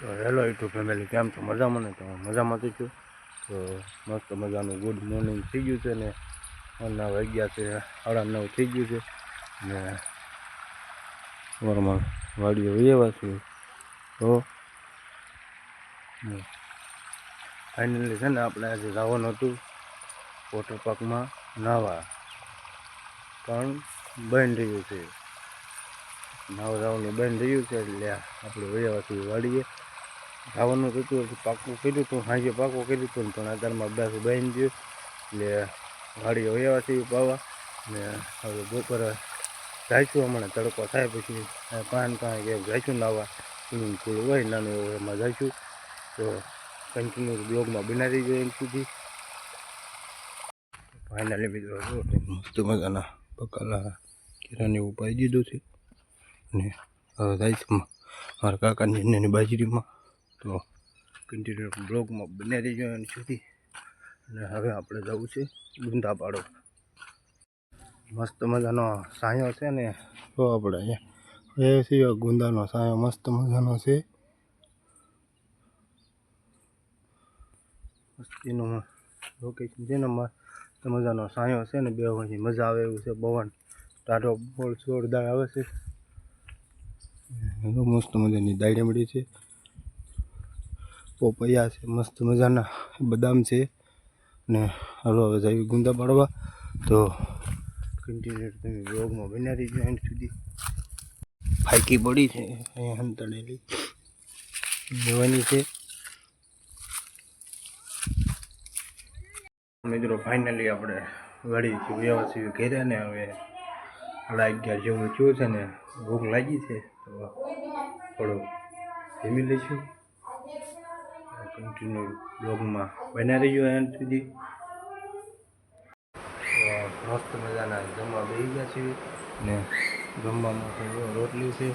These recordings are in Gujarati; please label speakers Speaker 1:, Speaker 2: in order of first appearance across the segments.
Speaker 1: તો હેલો યુટ્યુબ ફેમિલી, કેમ છો? મજામાં ને? તો મજામાં તો છું. તો મસ્ત મજાનું ગુડ મોર્નિંગ થઈ ગયું છે ને. નવ વાગ્યા છે, સાડા નવ થઈ ગયું છે. ને સવારમાં વાડીએ વૈયા છે. તો ફાઇનલી છે ને આપણે આજે જવાનું હતું વોટર પાર્કમાં નાવા. પણ બંધ રહ્યું છે. નાવા જવાનું બંધ રહ્યું છે એટલે આપણે વયાવાથી વાડીએ. જવાનું હતું પાકું કર્યું હતું સાંજે પાકું કર્યું હતું પણ અત્યારમાં અભ્યાસ બહેન ગયો. એટલે વાડીએ વયાવાથી પાવા. ને હવે બપોર જાઈશું હમણાં, તડકો થાય પછી કાન કાંઈ ક્યાંક જાઈશું નાવા. સ્વિમિંગ પુલ હોય, નાનું એવું એમાં જઈશું. તો કન્ટિન્યુ બ્લોગમાં બનાવી દઈએ એમ સુધી. ફાઇનલી મિત્રો મસ્ત મજાના પકાલા કેરાને એવું પાઈ દીધું છે. અને હવે છે મારા કાકાની બાજરીમાં. તો કન્ટિન્યુ બ્લોગમાં બને રહેજો એની સુધી. અને હવે આપણે જવું છે ગુંદા પાડો મસ્ત મજાનો સાયો છે ને તો આપણે એ સિવાય ગુંદાનો સાયો મસ્ત મજાનો છે. મસ્તીનું લોકેશન છે ને, મસ્ત મજાનો સાયો છે ને, બે વાગે મજા આવે એવું છે, પવન ટાઢો બોલ જોરદાર આવે છે. મસ્ત મજાની દાયડમડી છે. પોપૈયા છે, મસ્ત મજાના બદામ છે. ને હાલો હવે જઈ ગુંદા પાડવા. તો કન્ટિન્યુ તમે બ્લોગમાં બન્યા રહીજો એન્ડ સુધી. ફાઈકી પડી છે, અહીંયા હંતળેલી લેવાની છે. મિત્રો ફાઇનલી આપણે ગાડી વ્યવસ્થિત કર્યા ને હવે અગિયાર જેવું થયું છે ને, ભૂખ લાગી છે, તો થોડું જમી લઈશું. કન્ટિન્યુ બ્લોગમાં બન્યા રહીજો એન્ડ સુધી મસ્ત મજાના જમવા બેસી ગયા છે ને જમવામાં રોટલી છે,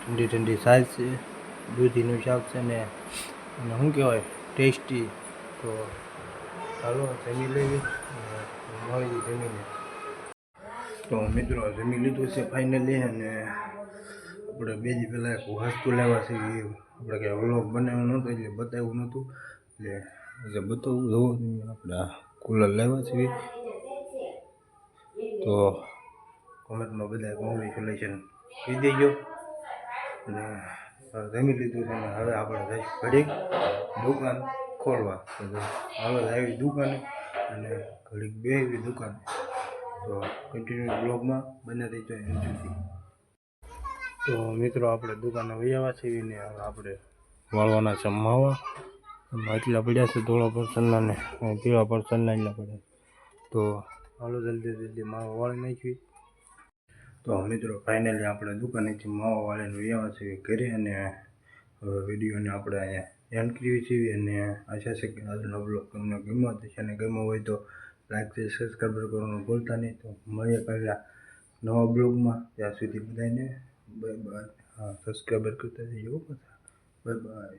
Speaker 1: ઠંડી ઠંડી સાઈઝ છે, દૂધીનું શાક છે ને, અને શું કહેવાય, ટેસ્ટી. તો ચાલો જમી અને મળી જમીને તો મિત્રો જમી લીધું છે ફાઇનલી અને આપણે બે પહેલાં એક વસ્તુ લાવ્યા છે એ આપણે કંઈ વ્લોગ બનાવ્યો નહોતો એટલે બતાવ્યું નહોતું. એટલે એટલે બતાવવું જવો તમે. આપણે કુલર લેવા છીએ તો કોમેન્ટમાં બધા કોંગ્રેચ્યુલેશન કહી દેજો. અને જમી લીધું છે અને હવે આપણે જઈશ ઘડીક દુકાન ખોલવા. હવે આવી દુકાને. અને ઘડીક બે એવી દુકાન. તો કન્ટિન્યુ બ્લોગમાં બને રહીજો એમ તો મિત્રો આપણે દુકાને વૈયાવા છીએ ને આપણે વાળવાના છે માવા. એટલા પડ્યા છે ધોળા પર્સનના ને પીળા પરસનના એટલા પડ્યા. તો હાલો જલ્દી જલ્દી માવા વાળી નાખી તો મિત્રો ફાઇનલી આપણે દુકાનેથી માવા વાળીને વૈયાવા છીએ ઘરે અને વિડીયોને આપણે અહીંયા એન્ડ કરીએ છીએ અને આશા છે કે આજનો બ્લોગ તમને ગમ્યો હશે અને ગમ્યો હોય તો લાઈક છે સબસ્ક્રાઈબ કરવાનું ભૂલતા નહીં. તો મળીએ પહેલાં નવા બ્લોગમાં ત્યાં સુધી બધાને Bye bye. Ah, subscriber करते रहियो. Bye bye.